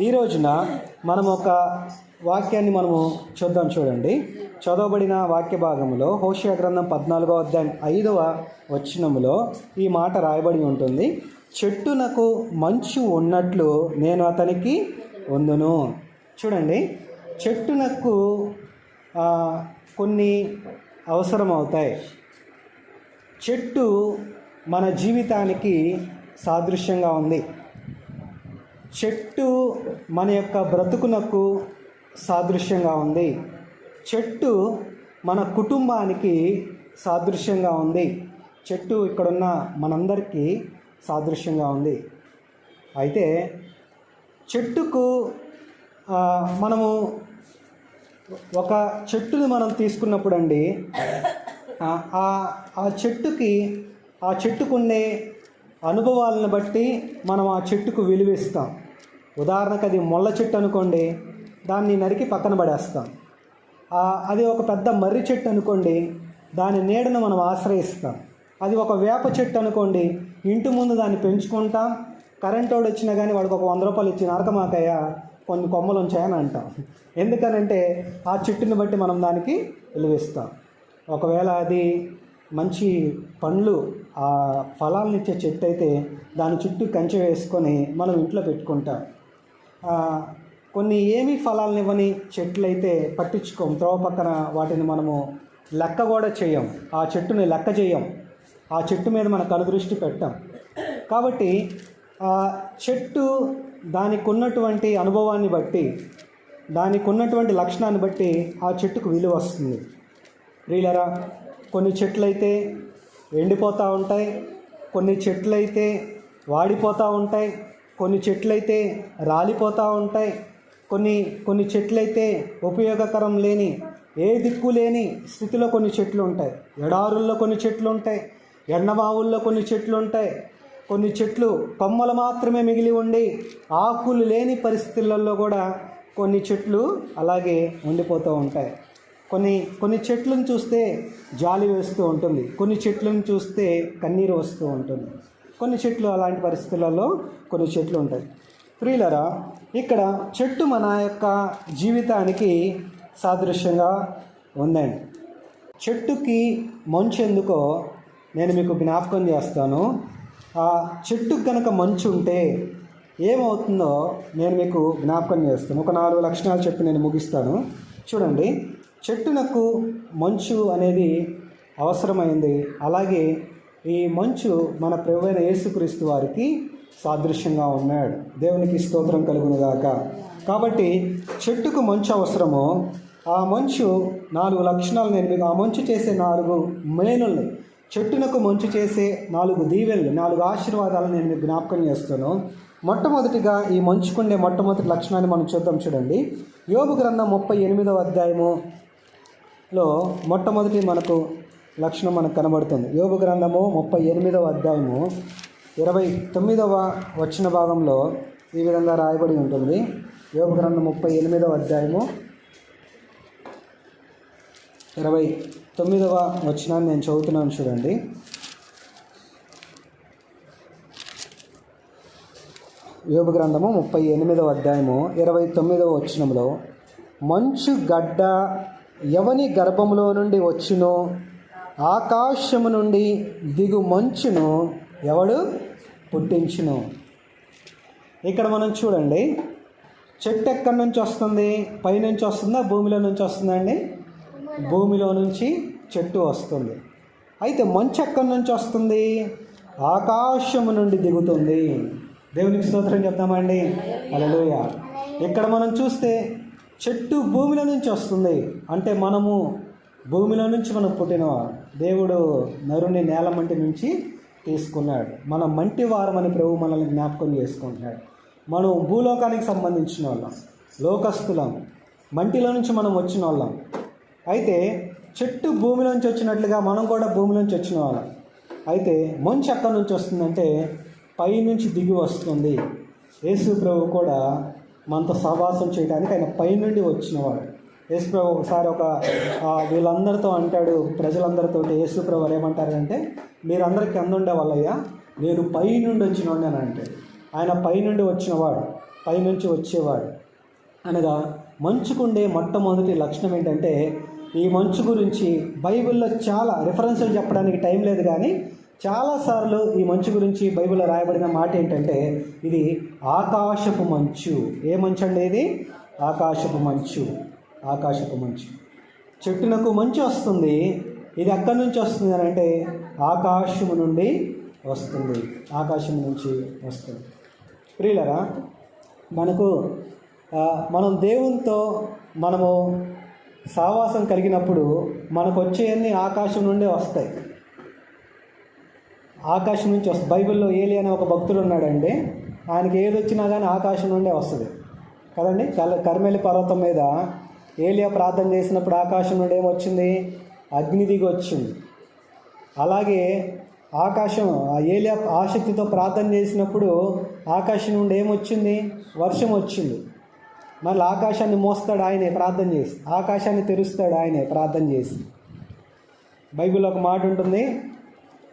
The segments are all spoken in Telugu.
ఈ రోజున మనం ఒక వాక్యాన్ని మనము చూద్దాం చూడండి. చదవబడిన వాక్య భాగంలో హోషియా గ్రంథం పద్నాలుగో అధ్యాయం ఐదవ వచనములో ఈ మాట రాయబడి ఉంటుంది. చెట్టునకు మంచు ఉన్నట్లు నేను అతనికి ఉందును చూడండి. చెట్టునకు కొన్ని అవసరం అవుతాయి చెట్టు మన జీవితానికి సాదృశ్యంగా ఉంది. చెట్టు మన యొక్క బ్రతుకునకు సాదృశ్యంగా ఉంది. చెట్టు మన కుటుంబానికి సాదృశ్యంగా ఉంది. చెట్టు ఇక్కడున్న మనందరికీ సాదృశ్యంగా ఉంది. అయితే చెట్టుకు మనము ఒక చెట్టుని మనం తీసుకున్నప్పుడు అండి ఆ ఆ- ఆ చెట్టుకి ఆ చెట్టుకుండే అనుభవాలను బట్టి మనం ఆ చెట్టుకు విలువిస్తాం. ఉదాహరణకు అది ముళ్ళ చెట్టు అనుకోండి దాన్ని నరికి పక్కన పడేస్తాం. అది ఒక పెద్ద మర్రి చెట్టు అనుకోండి దాని నీడను మనం ఆశ్రయిస్తాం. అది ఒక వేప చెట్టు అనుకోండి ఇంటి ముందు దాన్ని పెంచుకుంటాం. కరెంటు వచ్చినా కానీ వాడికి ఒక వంద రూపాయలు ఇచ్చి నరకమాకయ్య కొన్ని కొమ్మలు ఉంచాయని అంటాం. ఎందుకనంటే ఆ చెట్టుని బట్టి మనం దానికి విలువిస్తాం. ఒకవేళ అది మంచి పండ్లు ఆ ఫలాలను ఇచ్చే చెట్టు అయితే దాని చుట్టూ కంచె వేసుకొని మనం ఇంట్లో పెట్టుకుంటాం. కొన్ని ఏమీ ఫలాలనివ్వని చెట్లు అయితే పట్టించుకోం. త్రోవ పక్కన వాటిని మనము లెక్క కూడా చేయం. ఆ చెట్టుని లెక్క చేయం. ఆ చెట్టు మీద మన కనుదృష్టి పెట్టాం. కాబట్టి ఆ చెట్టు దానికి ఉన్నటువంటి అనుభవాన్ని బట్టి దానికి ఉన్నటువంటి లక్షణాన్ని బట్టి ఆ చెట్టుకు విలువ వస్తుంది. ప్రియులరా కొన్ని చెట్లు అయితే ఎండిపోతూ ఉంటాయి కొన్ని చెట్లు అయితే వాడిపోతూ ఉంటాయి కొన్ని చెట్లయితే రాలిపోతూ ఉంటాయి. కొన్ని కొన్ని చెట్లయితే ఉపయోగకరం లేని ఏ దిక్కు లేని స్థితిలో కొన్ని చెట్లు ఉంటాయి. ఎడారుల్లో కొన్ని చెట్లు ఉంటాయి. ఎండమావుల్లో కొన్ని చెట్లు ఉంటాయి. కొన్ని చెట్లు కొమ్మలు మాత్రమే మిగిలి ఉండి ఆకులు లేని పరిస్థితులలో కూడా కొన్ని చెట్లు అలాగే ఉండిపోతూ ఉంటాయి. కొన్ని కొన్ని చెట్లను చూస్తే జాలి వేస్తూ ఉంటుంది. కొన్ని చెట్లను చూస్తే కన్నీరు వస్తూ ఉంటుంది. కొన్ని చెట్లు అలాంటి పరిస్థితులలో కొన్ని చెట్లు ఉంటాయి. ప్రియులరా ఇక్కడ చెట్టు మన యొక్క జీవితానికి సాదృశ్యంగా ఉందండి. చెట్టుకి మంచు ఎందుకో నేను మీకు జ్ఞాపకం చేస్తాను. ఆ చెట్టుకు కనుక మంచు ఉంటే ఏమవుతుందో నేను మీకు జ్ఞాపకం చేస్తాను. ఒక నాలుగు లక్షణాలు చెప్పి నేను ముగిస్తాను. చూడండి చెట్టునకు మంచు అనేది అవసరమైంది. అలాగే ఈ మంచు మన ప్రభువైన యేసుక్రీస్తు వారికి సాదృశ్యంగా ఉన్నాడు. దేవునికి స్తోత్రం కలుగునుగాక కాబట్టి చెట్టుకు మంచు అవసరము ఆ మంచు నాలుగు లక్షణాలు నేను మీకు ఆ మంచు చేసే నాలుగు మేనుల్ని చెట్టునకు మంచు చేసే నాలుగు దీవెనలు నాలుగు ఆశీర్వాదాలు నేను మీకు జ్ఞాపకం చేస్తాను మొట్టమొదటిగా ఈ మంచుకుండే మొట్టమొదటి లక్షణాన్ని మనం చూద్దాం చూడండి. యోగు గ్రంథం ముప్పై ఎనిమిదవ అధ్యాయములో మొట్టమొదటి మనకు లక్షణం మనకు కనబడుతుంది. యోగు గ్రంథము ముప్పై ఎనిమిదవ అధ్యాయము ఇరవై తొమ్మిదవ వచ్చిన భాగంలో ఈ విధంగా రాయబడి ఉంటుంది. యోగు గ్రంథం ముప్పై ఎనిమిదవ అధ్యాయము ఇరవై తొమ్మిదవ వచనాన్ని నేను చదువుతున్నాను చూడండి. యోగ గ్రంథము ముప్పై ఎనిమిదవ అధ్యాయము ఇరవై తొమ్మిదవ వచనంలో మంచు గడ్డ ఎవని గర్భంలో నుండి వచ్చునో ఆకాశము నుండి దిగు మంచును ఎవడు పుట్టించును? ఇక్కడ మనం చూడండి. చెట్టు ఎక్కడి నుంచి వస్తుంది? పైనుంచి వస్తుందా? భూమిలో నుంచి వస్తుందా అండి? భూమిలో నుంచి చెట్టు వస్తుంది. అయితే మంచు ఎక్కడి నుంచి వస్తుంది? ఆకాశము నుండి దిగుతుంది. దేవునికి స్తోత్రం చెప్తామండి అలలోయ ఇక్కడ మనం చూస్తే చెట్టు భూమిలో నుంచి వస్తుంది. అంటే మనము భూమిలో నుంచి మనం పుట్టినవారు దేవుడు నరుని నేల మంటి నుంచి తీసుకున్నాడు. మన మంటి వారమని ప్రభు మనల్ని జ్ఞాపకం చేసుకుంటున్నాడు. మనం భూలోకానికి సంబంధించిన వాళ్ళం లోకస్తులం మంటిలో నుంచి మనం వచ్చిన వాళ్ళం. అయితే చెట్టు భూమిలోంచి వచ్చినట్లుగా మనం కూడా భూమిలోంచి వచ్చిన వాళ్ళం. అయితే మంచు ఎక్కడి నుంచి వస్తుందంటే పై నుంచి దిగి వస్తుంది. యేసు ప్రభు కూడా మనతో సహవాసం చేయడానికి ఆయన పై నుండి వచ్చినవాడు యేసుప్రభు ఒకసారి ఒక వీళ్ళందరితో అంటాడు ప్రజలందరితో యేసుప్రభు ప్రభు ఏమంటారంటే మీరందరికీ అందుండే వాళ్ళయ్యా నేను పైనుండి వచ్చినవాడిని అని అంటే ఆయన పైనుండి వచ్చినవాడు పైనుంచి వచ్చేవాడు. అనగా మంచుకుండే మొట్టమొదటి లక్షణం ఏంటంటే ఈ మంచు గురించి బైబిల్లో చాలా రిఫరెన్సులు చెప్పడానికి టైం లేదు కానీ చాలాసార్లు ఈ మంచు గురించి బైబిల్లో రాయబడిన మాట ఏంటంటే ఇది ఆకాశపు మంచు. ఏ మంచు అండి ఇది? ఆకాశపు మంచు. ఆకాశపు మంచు. చెట్టునకు మంచు వస్తుంది. ఇది ఎక్కడి నుంచి వస్తుంది అని అంటే ఆకాశము నుండి వస్తుంది. ఆకాశం నుంచి వస్తుంది. ప్రియులరా మనకు మనం దేవునితో మనము సావాసం కలిగినప్పుడు మనకు వచ్చేవన్నీ ఆకాశం నుండే వస్తాయి. ఆకాశం నుంచి వస్తుంది బైబిల్లో ఏలి అనే ఒక భక్తుడు ఉన్నాడండి. ఆయనకి ఏది వచ్చినా కానీ ఆకాశం నుండే వస్తుంది. కదండి? కల కర్మేలి పర్వతం మీద ఏలియా ప్రార్థన చేసినప్పుడు ఆకాశం నుండి ఏమొచ్చింది అగ్ని దిగి వచ్చింది. అలాగే ఆకాశం ఆ ఏలియా ఆసక్తితో ప్రార్థన చేసినప్పుడు ఆకాశం నుండి ఏమొచ్చింది వర్షం వచ్చింది. మళ్ళీ ఆకాశాన్ని మోస్తాడు ఆయనే ప్రార్థన చేసి ఆకాశాన్ని తెరుస్తాడు ఆయనే ప్రార్థన చేసి. బైబిల్ ఒక మాట ఉంటుంది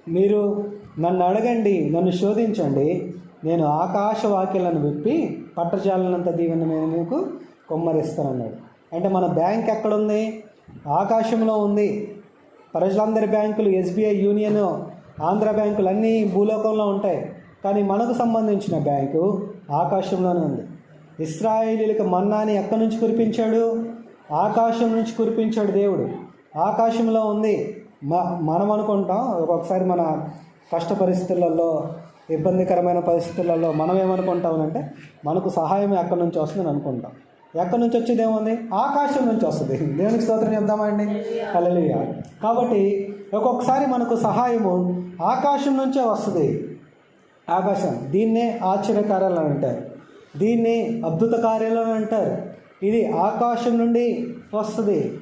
మీరు నన్ను అడగండి నన్ను శోధించండి నేను ఆకాశ వాక్యాలను విప్పి పట్టజాలనంత దీవెన నేను మీకు కొమ్మరిస్తానన్నాడు. అంటే మన బ్యాంక్ ఎక్కడుంది? ఆకాశంలో ఉంది. ప్రజలందరి బ్యాంకులు ఎస్బీఐ యూనియన్ ఆంధ్ర బ్యాంకులు అన్నీ భూలోకంలో ఉంటాయి. కానీ మనకు సంబంధించిన బ్యాంకు ఆకాశంలోనే ఉంది. ఇస్రాయేలీలకు మన్నాని ఎక్కడి నుంచి కురిపించాడు? ఆకాశం నుంచి కురిపించాడు దేవుడు. ఆకాశంలో ఉంది. మ మనం అనుకుంటాం ఒక్కొక్కసారి మన కష్ట పరిస్థితులలో ఇబ్బందికరమైన పరిస్థితులలో మనం ఏమనుకుంటామంటే మనకు సహాయం ఎక్కడి నుంచి వస్తుందని అనుకుంటాం. ఎక్కడి నుంచి వచ్చేది ఏముంది? ఆకాశం నుంచి వస్తుంది. దేవునికి స్తోత్రం చెప్దామండి అలలియ కాబట్టి ఒక్కొక్కసారి మనకు సహాయము ఆకాశం నుంచే వస్తుంది. ఆకాశం. దీన్నే ఆశ్చర్యకార్యాలు అని అంటారు. దీన్ని అద్భుత కార్యాలు అని అంటారు. ఇది ఆకాశం నుండి వస్తుంది.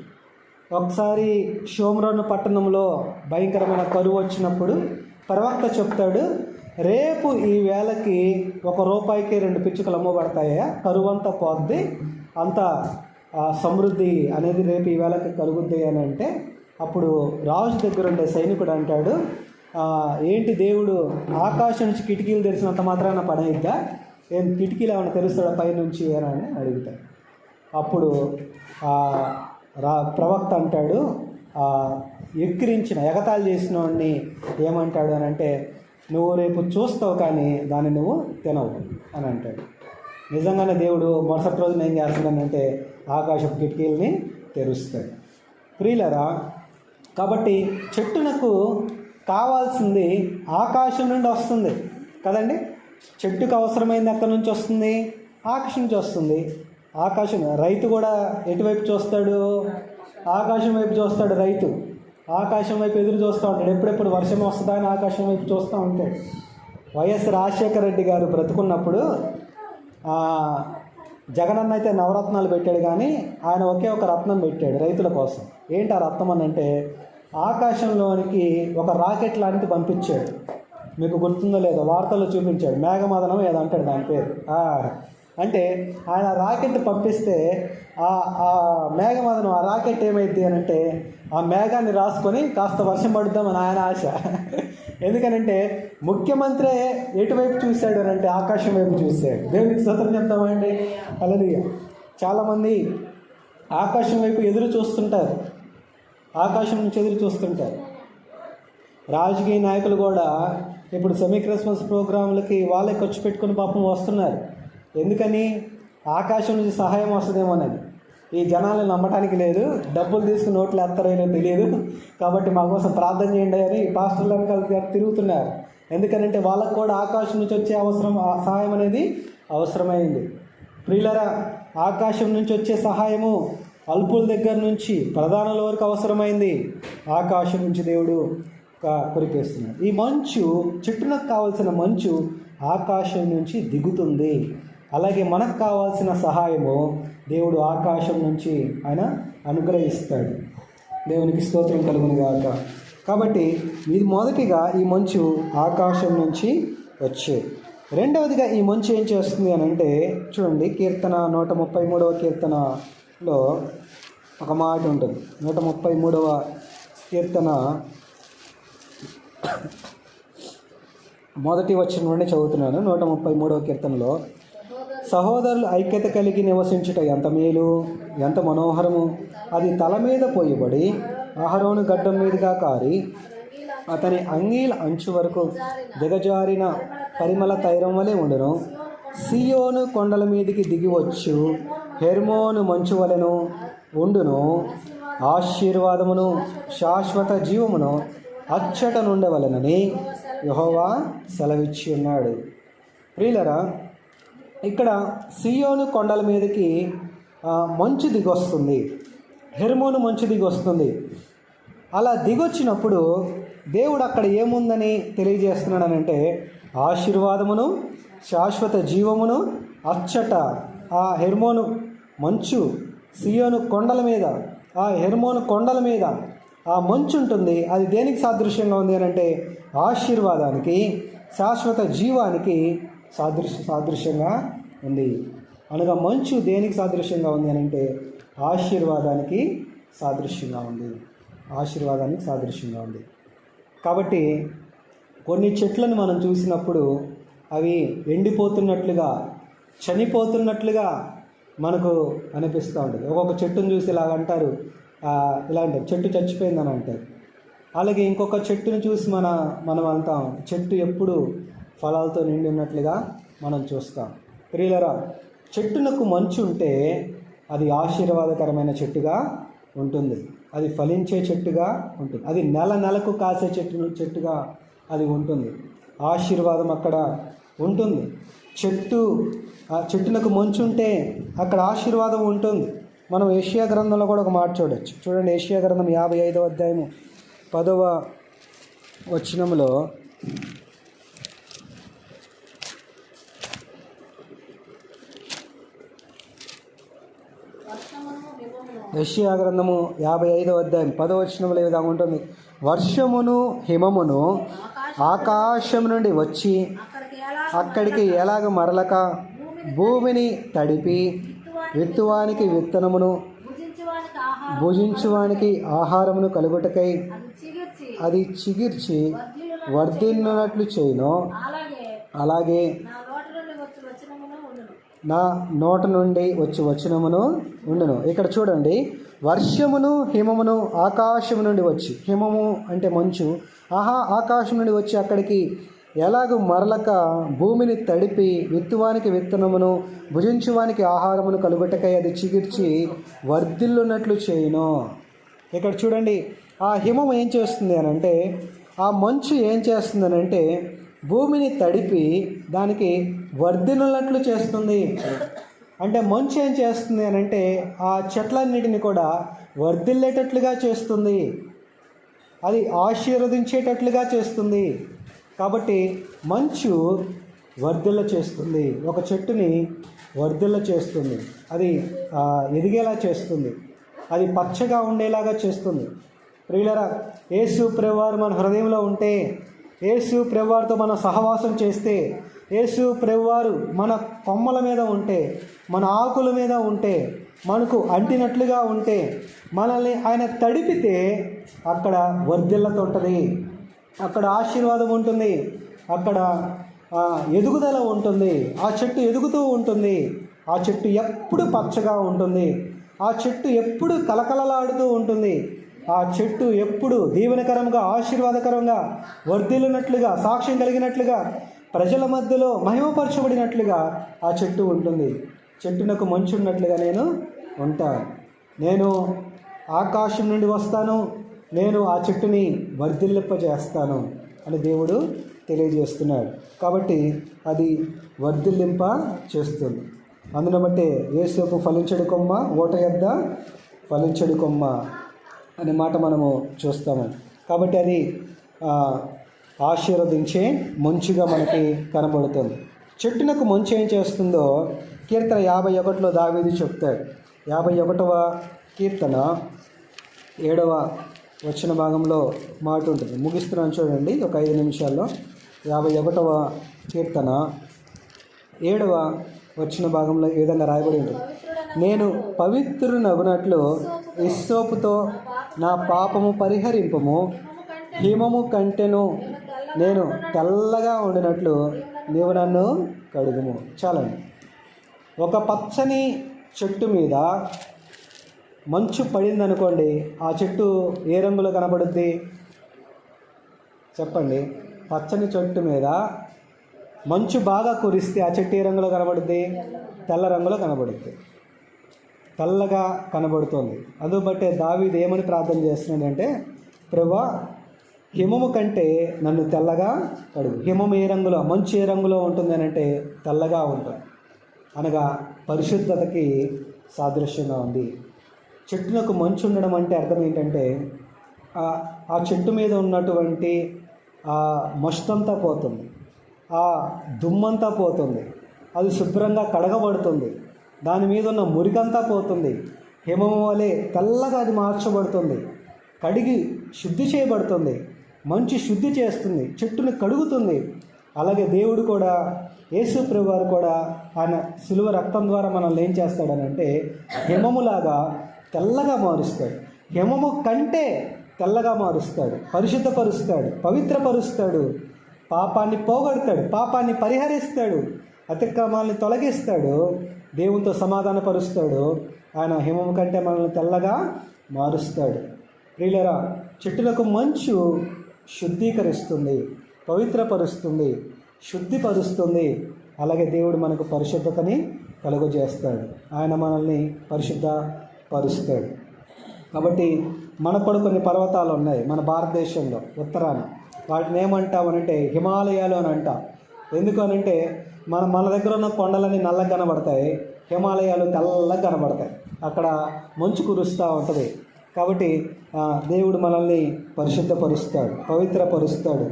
ఒకసారి షోమ్రోన్ పట్టణంలో భయంకరమైన కరువు వచ్చినప్పుడు ప్రవక్త చెప్తాడు రేపు ఈ వేళకి ఒక రూపాయికి రెండు పిచ్చుకలు అమ్మబడతాయా? కరువంతా పోద్ది. అంత సమృద్ధి అనేది రేపు ఈవేళకి కలుగుద్ది అని అంటే అప్పుడు రాజు దగ్గర ఉండే సైనికుడు అంటాడు ఏంటి దేవుడు ఆకాశం నుంచి కిటికీలు తెరిచినంత మాత్రాన పని అయిద్దా ఏం కిటికీలు ఏమైనా తెలుస్తాడా పైనుంచి? అని అడుగుతాడు. అప్పుడు రా ప్రవక్త అంటాడు ఎక్కిరించిన ఎగతాలు చేసిన వాడిని ఏమంటాడు అని అంటే నువ్వు రేపు చూస్తావు కానీ దాన్ని నువ్వు తినవు అని అంటాడు. నిజంగానే దేవుడు మరుసటి రోజున ఏం చేస్తున్నానంటే ఆకాశపు కిటికీలని తెరుస్తాడు. ప్రియులరా కాబట్టి చెట్టునకు కావాల్సింది ఆకాశం నుండి వస్తుంది. కదండి? చెట్టుకు అవసరమైంది ఎక్కడి నుంచి వస్తుంది? ఆకాశం నుంచి వస్తుంది. ఆకాశం రైతు కూడా ఎటువైపు చూస్తాడు? ఆకాశం వైపు చూస్తాడు రైతు. ఆకాశం వైపు ఎదురు చూస్తూ ఉంటాడు. ఎప్పుడెప్పుడు వర్షం వస్తుందా అని ఆకాశం వైపు చూస్తూ ఉంటాడు. వైఎస్ రాజశేఖర రెడ్డి గారు బ్రతుకున్నప్పుడు జగనన్న అయితే నవరత్నాలు పెట్టాడు కానీ ఆయన ఒకే ఒక రత్నం పెట్టాడు రైతుల కోసం. ఏంటి ఆ రత్నం అని అంటే ఆకాశంలోనికి ఒక రాకెట్ లాంటిది పంపించాడు. మీకు గుర్తుందో లేదో వార్తల్లో చూపించాడు. మేఘమదనం ఏదో అంటాడు దాని పేరు. అంటే ఆయన రాకెట్ పంపిస్తే ఆ ఆ మేఘమదనం ఆ రాకెట్ ఏమైంది అని అంటే ఆ మేఘాన్ని రాసుకొని కాస్త వర్షం పడుద్దామని ఆయన ఆశ. ఎందుకనంటే ముఖ్యమంత్రి ఎటువైపు చూశాడు అని అంటే ఆకాశం వైపు చూశాడు. దేవునికి స్వతంత్రం చెప్తామండి అలాది చాలామంది ఆకాశం వైపు ఎదురు చూస్తుంటారు. ఆకాశం నుంచి ఎదురు చూస్తుంటారు. రాజకీయ నాయకులు కూడా ఇప్పుడు సెమీ క్రిస్మస్ ప్రోగ్రాంలకి వాళ్ళే ఖర్చు పెట్టుకుని పాపం వస్తున్నారు. ఎందుకని? ఆకాశం నుంచి సహాయం వస్తుందేమోనని ఈ జనాలను నమ్మటానికి లేదు. డబ్బులు తీసుకుని నోట్లు వేస్తారో తెలియదు. కాబట్టి మా కోసం ప్రార్థన చేయండి అని ఈ పాస్టర్లు వెనకాల తిరుగుతున్నారు. ఎందుకనంటే వాళ్ళకు కూడా ఆకాశం నుంచి వచ్చే అవసరం సహాయం అనేది అవసరమైంది. ప్రియులరా ఆకాశం నుంచి వచ్చే సహాయము అల్పుల దగ్గర నుంచి ప్రధానుల వరకు అవసరమైంది. ఆకాశం నుంచి దేవుడు కురిపేస్తున్నాడు ఈ మంచు చెట్టునకు కావలసిన మంచు ఆకాశం నుంచి దిగుతుంది. అలాగే మనకు కావాల్సిన సహాయము దేవుడు ఆకాశం నుంచి ఆయన అనుగ్రహిస్తాడు. దేవునికి స్తోత్రం కలుగును గాక. కాబట్టి ఇది మొదటిగా ఈ మంచు ఆకాశం నుంచి వచ్చేది రెండవదిగా ఈ మంచు ఏం చేస్తుంది అని అంటే చూడండి కీర్తన నూట ముప్పై మూడవ కీర్తనలో ఒక మాట ఉంటుంది. నూట ముప్పై మూడవ కీర్తన మొదటి వచ్చిన నుండి చదువుతున్నాను. నూట ముప్పై మూడవ కీర్తనలో సహోదరులు ఐక్యత కలిగి నివసించుట ఎంత మేలు ఎంత మనోహరము. అది తల మీద పోయబడి ఆహరోను గడ్డం మీదుగా కారి అతని అంగీల అంచు వరకు దిగజారిన పరిమళ తైరం వలె ఉండును. సియోను కొండల మీదికి దిగివచ్చు హెర్మోను మంచు వలెను ఉండును. ఆశీర్వాదమును శాశ్వత జీవమును అచ్చట నుండవలనని యహోవా సెలవిచ్చి ఉన్నాడు. ప్రియులరా ఇక్కడ సియోను కొండల మీదకి మంచు దిగొస్తుంది. హెర్మోను మంచు దిగొస్తుంది. అలా దిగొచ్చినప్పుడు దేవుడు అక్కడ ఏముందని తెలియజేస్తున్నాడనంటే ఆశీర్వాదమును శాశ్వత జీవమును అచ్చట ఆ హెర్మోను మంచు సియోను కొండల మీద ఆ హెర్మోను కొండల మీద ఆ మంచు ఉంటుంది. అది దేనికి సాదృశ్యంగా ఉంది అని అంటే ఆశీర్వాదానికి శాశ్వత జీవానికి సాదృశ సాదృశ్యంగా ఉంది. అనగా మంచు దేనికి సాదృశ్యంగా ఉంది అని అంటే ఆశీర్వాదానికి సాదృశ్యంగా ఉంది. ఆశీర్వాదానికి సాదృశ్యంగా ఉంది. కాబట్టి కొన్ని చెట్లను మనం చూసినప్పుడు అవి ఎండిపోతున్నట్లుగా చనిపోతున్నట్లుగా మనకు అనిపిస్తూ ఉంటుంది. ఒక్కొక్క చెట్టును చూసి ఇలాగ అంటారు. ఇలా అంటారు. చెట్టు చచ్చిపోయిందని అంటారు. అలాగే ఇంకొక చెట్టును చూసి మన మనం అంటాం చెట్టు ఎప్పుడు ఫలాలతో నిండి ఉన్నట్లుగా మనం చూస్తాం. ప్రియులరా చెట్టునకు మంచు ఉంటే అది ఆశీర్వాదకరమైన చెట్టుగా ఉంటుంది. అది ఫలించే చెట్టుగా ఉంటుంది. అది నెల నెలకు కాసే చెట్టు చెట్టుగా అది ఉంటుంది. ఆశీర్వాదం అక్కడ ఉంటుంది. చెట్టు ఆ చెట్టునకు మంచు ఉంటే అక్కడ ఆశీర్వాదం ఉంటుంది. మనం ఏషియా గ్రంథంలో కూడా ఒక మాట చూడొచ్చు. చూడండి ఏషియా గ్రంథం యాభై ఐదవ అధ్యాయము పదవ వచనంలో యెషయా గ్రంథము యాభై ఐదో అధ్యాయం పదవచనంలో ఏ విధంగా ఉంటుంది. వర్షమును హిమమును ఆకాశం నుండి వచ్చి అక్కడికి ఎలాగ మరలక? భూమిని తడిపి విత్తువానికి విత్తనమును భుజించువానికి ఆహారమును కలుగుటకై అది చిగిర్చి వర్ధిల్లునట్లు చేయను. అలాగే అలాగే నా నోటి నుండి వచ్చి వచ్చినమును ఉండును నా నోట నుండి వచ్చి వచనమును ఉండును. ఇక్కడ చూడండి వర్షమును హిమమును ఆకాశము నుండి వచ్చి. హిమము అంటే మంచు. ఆహా ఆకాశం నుండి వచ్చి అక్కడికి ఎలాగూ మరలక భూమిని తడిపి విత్తువానికి విత్తనమును భుజించువానికి ఆహారమును కలుగుటకై అది చిగిర్చి వర్ధిల్లున్నట్లు చేయును. ఇక్కడ చూడండి ఆ హిమం ఏం చేస్తుంది అని అంటే ఆ మంచు ఏం చేస్తుంది అని అంటే భూమిని తడిపి దానికి వర్ధిల్లున్నట్లు చేస్తుంది. అంటే మంచు ఏం చేస్తుంది అని అంటే ఆ చెట్లన్నిటిని కూడా వర్ధిల్లేటట్లుగా చేస్తుంది. అది ఆశీర్వదించేటట్లుగా చేస్తుంది. కాబట్టి మంచు వర్ధిల్ల చేస్తుంది. ఒక చెట్టుని వర్ధిల్ల చేస్తుంది. అది ఎదిగేలా చేస్తుంది. అది పచ్చగా ఉండేలాగా చేస్తుంది. ప్రియులరా యేసు ప్రభువారు మన హృదయంలో ఉంటే యేసు ప్రభువారితో మనం సహవాసం చేస్తే యేసు ప్రభువారు మన కొమ్మల మీద ఉంటే మన ఆకుల మీద ఉంటే మనకు అంటినట్లుగా ఉంటే మనల్ని ఆయన తడిపితే అక్కడ వర్ధిల్లతుంటుంది అక్కడ ఆశీర్వాదం ఉంటుంది. అక్కడ ఎదుగుదల ఉంటుంది. ఆ చెట్టు ఎదుగుతూ ఉంటుంది. ఆ చెట్టు ఎప్పుడు పచ్చగా ఉంటుంది. ఆ చెట్టు ఎప్పుడు కలకలలాడుతూ ఉంటుంది. ఆ చెట్టు ఎప్పుడు దీవెనకరంగా ఆశీర్వాదకరంగా వర్ధిల్లినట్లుగా సాక్ష్యం కలిగినట్లుగా ప్రజల మధ్యలో మహిమపరచబడినట్లుగా ఆ చెట్టు ఉంటుంది. చెట్టునకు మంచు ఉన్నట్లుగా నేను ఉంటాను. నేను ఆకాశం నుండి వస్తాను. నేను ఆ చెట్టుని వర్ధిల్లింపజేస్తాను అని దేవుడు తెలియజేస్తున్నాడు. కాబట్టి అది వర్ధిల్లింప చేస్తుంది. అందున బట్టి ఏసేపు ఫలించడు కొమ్మ ఓట యొద్ద ఫలించడు కొమ్మ. అనే మాట మనము చూస్తాము. కాబట్టి అది ఆశీర్వదించే మంచుగా మనకి కనబడుతుంది. చెట్టునకు మంచు ఏం చేస్తుందో కీర్తన యాభై ఒకటిలో దావేది చెప్తాడు. యాభై ఒకటవ కీర్తన ఏడవ వచ్చిన భాగంలో మాట ఉంటుంది. ముగిస్తున్నాను చూడండి ఒక ఐదు నిమిషాల్లో. యాభై ఒకటవ కీర్తన ఏడవ వచ్చిన భాగంలో ఈ విధంగా రాయబడి ఉంటుంది. నేను పవిత్రునగునట్లు ఇస్సోపుతో నా పాపము పరిహరింపము. హిమము కంటెను నేను తెల్లగా ఉండినట్లు నీవు నన్ను కడుగుము. చాలండి. ఒక పచ్చని చెట్టు మీద మంచు పడింది అనుకోండి ఆ చెట్టు ఏ రంగులో కనబడుద్ది? చెప్పండి. పచ్చని చెట్టు మీద మంచు బాగా కురిస్తే ఆ చెట్టు ఏ రంగులో కనబడుద్ది? తెల్ల రంగులో కనబడుద్ది. తెల్లగా కనబడుతోంది. అందుబట్టే దావీది ఏమని ప్రార్థన చేస్తున్నాడంటే ప్రభా హిమము కంటే నన్ను తెల్లగా కడుగు. హిమం ఏ రంగులో మంచు ఏ రంగులో ఉంటుంది అని అంటే తెల్లగా ఉంటుంది. అనగా పరిశుద్ధతకి సాదృశ్యంగా ఉంది. చెట్టునకు మంచు ఉండడం అంటే అర్థం ఏంటంటే ఆ- ఆ చెట్టు మీద ఉన్నటువంటి ఆ మస్తంతా పోతుంది. ఆ దుమ్మంతా పోతుంది. అది శుభ్రంగా కడగబడుతుంది. దాని మీద ఉన్న మురికంతా పోతుంది. హిమము వలె తెల్లగా అది మార్చబడుతుంది. కడిగి శుద్ధి చేయబడుతుంది. మంచి శుద్ధి చేస్తుంది. చెట్టుని కడుగుతుంది. అలాగే దేవుడు కూడా యేసు వారు కూడా ఆయన సిలువ రక్తం ద్వారా మనల్ని ఏం చేస్తాడనంటే హిమములాగా తెల్లగా మారుస్తాడు. హిమము కంటే తెల్లగా మారుస్తాడు. పరిశుద్ధపరుస్తాడు. పవిత్రపరుస్తాడు. పాపాన్ని పోగొడతాడు. పాపాన్ని పరిహరిస్తాడు. అతిక్రమాల్ని తొలగిస్తాడు. దేవునితో సమాధానపరుస్తాడు ఆయన హిమము కంటే మనల్ని తెల్లగా మారుస్తాడు. ప్రియులరా చెట్టులకు మంచు శుద్ధీకరిస్తుంది పవిత్రపరుస్తుంది శుద్ధిపరుస్తుంది. అలాగే దేవుడు మనకు పరిశుద్ధతని కలుగజేస్తాడు. ఆయన మనల్ని పరిశుద్ధ పరుస్తాడు కాబట్టి మనకు కూడా కొన్ని పర్వతాలు ఉన్నాయి మన భారతదేశంలో ఉత్తరాన. వాటిని ఏమంటామనంటే హిమాలయాలు అని అంటాం. ఎందుకనంటే మన మన దగ్గర ఉన్న కొండలన్నీ నల్లగా కనబడతాయి. హిమాలయాలు తెల్లగా కనబడతాయి. అక్కడ మంచు కురుస్తూ ఉంటుంది. కాబట్టి దేవుడు మనల్ని పరిశుద్ధపరుస్తాడు పవిత్రపరుస్తాడు.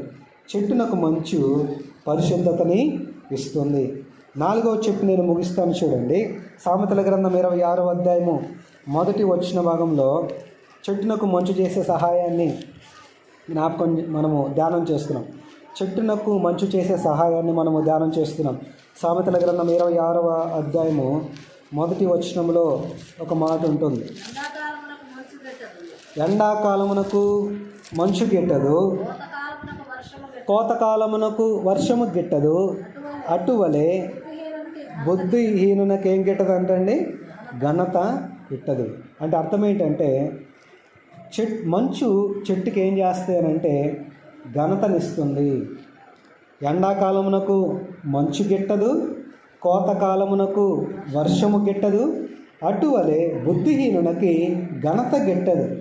చెట్టునకు మంచు పరిశుద్ధతని ఇస్తుంది. నాలుగవ చెప్పు నేను ముగిస్తాను చూడండి. సామెతల గ్రంథం ఇరవై ఆరో అధ్యాయము మొదటి వచ్చిన భాగంలో చెట్టునకు మంచు చేసే సహాయాన్ని జ్ఞాపకం మనము ధ్యానం చేస్తున్నాం. చెట్టునకు మంచు చేసే సహాయాన్ని మనము ధ్యానం చేస్తున్నాం. సామెతల గ్రంథం ఇరవై ఆరవ అధ్యాయము మొదటి వచనంలో ఒక మాట ఉంటుంది. ఎండాకాలమునకు మంచు గిట్టదు కోతకాలమునకు వర్షము గిట్టదు అటువలే బుద్ధిహీనునకు బుద్ధిహీనునకి ఏం గిట్టదు అంటండి? ఘనత గిట్టదు. అంటే అర్థం ఏంటంటే చెట్ మంచు చెట్టుకి ఏం చేస్తాయి అంటే ఘనతనిస్తుంది. ఎండాకాలమునకు మంచు గిట్టదు కోతకాలమునకు వర్షము గిట్టదు అటువలే బుద్ధిహీనునకి ఘనత గిట్టదు.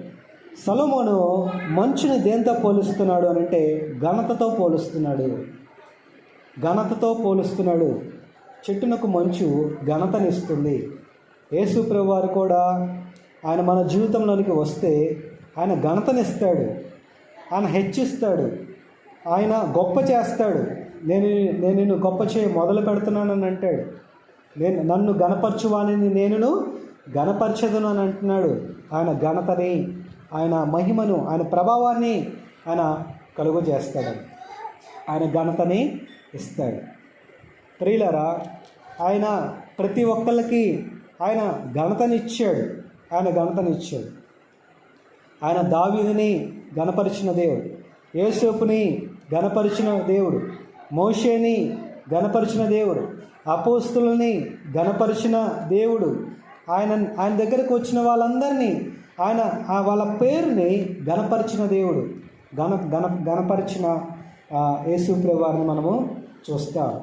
సొలొమోను మంచుని దేంతో పోలుస్తున్నాడు అని అంటే ఘనతతో పోలుస్తున్నాడు. ఘనతతో పోలుస్తున్నాడు. చెట్టునకు మంచు ఘనతనిస్తుంది. యేసు వారు కూడా ఆయన మన జీవితంలోనికి వస్తే ఆయన ఘనతనిస్తాడు. ఆయన హెచ్చిస్తాడు. ఆయన గొప్ప చేస్తాడు. నేను నేను నిన్ను గొప్ప చేయ మొదలు పెడుతున్నానని అంటాడు. నేను నన్ను గణపరచువాణిని నేనును గణపరచదును అని అంటున్నాడు. ఆయన ఘనతని ఆయన మహిమను ఆయన ప్రభావాన్ని ఆయన కలుగు చేస్తాడు. ఆయన ఘనతని ఇస్తాడు. ప్రియులరా ఆయన ప్రతి ఒక్కళ్ళకి ఆయన ఘనతనిచ్చాడు. ఆయన ఘనతనిచ్చాడు. ఆయన దావీదిని గణపరిచిన దేవుడు. యేసోపుని గణపరిచిన దేవుడు. మోషేని గణపరిచిన దేవుడు. అపోస్తులని గణపరిచిన దేవుడు. ఆయన ఆయన దగ్గరకు వచ్చిన వాళ్ళందరినీ ఆయన ఆ వాళ్ళ పేరుని గణపరిచిన దేవుడు. గణ గణ గణపరిచిన ఆ, యేసు వారిని మనము చూస్తాం.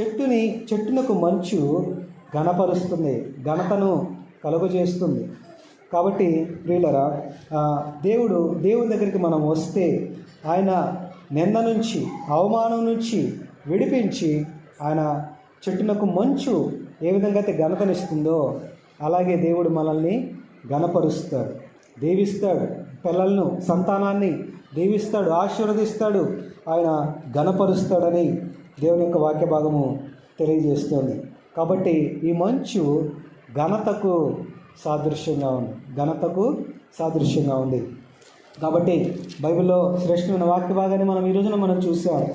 చెట్టుని చెట్టునకు మంచు ఘనపరుస్తుంది. ఘనతను కలుగజేస్తుంది. కాబట్టి ప్రియులరా దేవుడు దేవుని దగ్గరికి మనం వస్తే ఆయన నింద నుంచి అవమానం నుంచి విడిపించి ఆయన చెట్టునకు మంచు ఏ విధంగా అయితే ఘనతనిస్తుందో అలాగే దేవుడు మనల్ని ఘనపరుస్తాడు. దేవిస్తాడు పిల్లలను సంతానాన్ని దీవిస్తాడు ఆశీర్వదిస్తాడు ఆయన ఘనపరుస్తాడని దేవుని యొక్క వాక్య భాగము తెలియజేస్తుంది. కాబట్టి ఈ మంచు ఘనతకు సాదృశ్యంగా ఉంది. ఘనతకు సాదృశ్యంగా ఉంది. కాబట్టి బైబిల్లో శ్రేష్టమైన వాక్య భాగాన్ని మనం ఈ రోజున మనం చూసాం.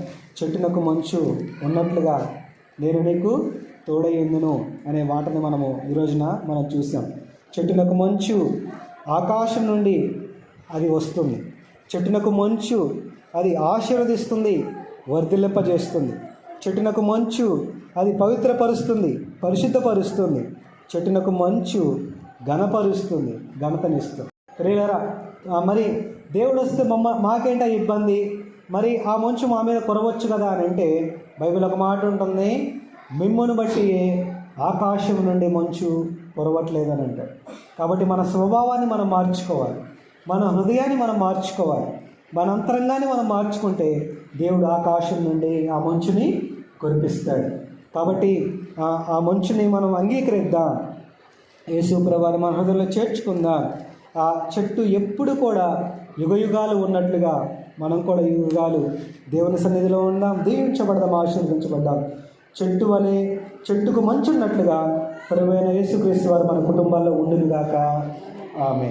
చెట్టునకు మంచు ఉన్నట్లుగా నేను నీకు తోడయ్యుందును అనే మాటని మనము ఈ రోజున మనం చూసాం. చెట్టునకు మంచు ఆకాశం నుండి అది వస్తుంది. చెట్టునకు మంచు అది ఆశీర్వదిస్తుంది వర్ధిల్లింపజేస్తుంది. చెట్టునకు మంచు అది పవిత్రపరుస్తుంది పరిశుద్ధపరుస్తుంది. చెట్టునకు మంచు ఘనపరుస్తుంది ఘనతనిస్తుంది. ప్రియులరా మరి దేవుడు వస్తే మమ్మ మాకేంట ఇబ్బంది? మరి ఆ మంచు మా మీద కొరవచ్చు కదా అని అంటే బైబిల్ ఒక మాట ఉంటుంది మిమ్మును బట్టి ఆకాశం నుండి మంచు పొరవట్లేదని అంటాడు కాబట్టి మన స్వభావాన్ని మనం మార్చుకోవాలి మన హృదయాన్ని మనం మార్చుకోవాలి మన అంతరంగాన్ని మనం మార్చుకుంటే దేవుడు ఆకాశం నుండి ఆ మంచుని కురిపిస్తాడు. కాబట్టి ఆ మంచుని మనం అంగీకరిద్దాం. యేసు మన హృదయంలో చేర్చుకుందాం. ఆ చెట్టు ఎప్పుడు కూడా యుగయుగాలు ఉన్నట్లుగా మనం కూడా యుగాలు దేవుని సన్నిధిలో ఉందాం దీవించబడదాం ఆశీర్వదించబడ్డాం చెట్టు అనే చెట్టుకు మంచున్నట్లుగా ప్రవేణ యేసుక్రీస్తు వారు మన కుటుంబాల్లో ఉండునుగాక. ఆమె